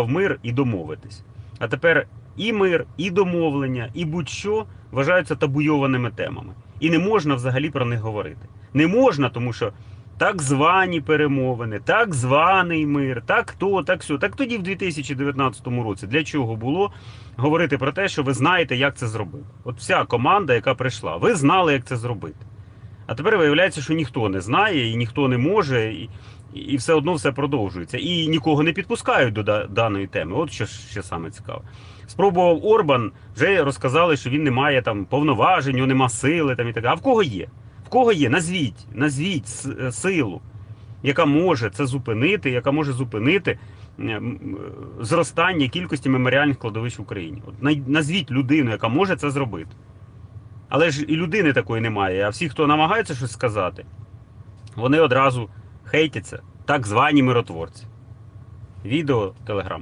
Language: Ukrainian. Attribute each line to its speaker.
Speaker 1: в мир і домовитись. А тепер і мир, і домовлення, і будь-що вважаються табуйованими темами. І не можна взагалі про них говорити. Не можна, тому що так звані перемовини, так званий мир, так то, так сьо. Так тоді в 2019 році для чого було говорити про те, що ви знаєте, як це зробити? От вся команда, яка прийшла, ви знали, як це зробити. А тепер виявляється, що ніхто не знає і ніхто не може, і, і все одно все продовжується. І нікого не підпускають до да- даної теми. От що ще саме цікаве. Спробував Орбан, вже розказали, що він не має там повноважень, у нема сили там і так. А в кого є? В кого є? Назвіть, назвіть е, силу, яка може це зупинити, яка може зупинити е, е, зростання кількості меморіальних кладовищ в Україні. От назвіть людину, яка може це зробити. Але ж і людини такої немає. А всі, хто намагається щось сказати, вони одразу хейтяться, так звані миротворці. Відео, телеграм.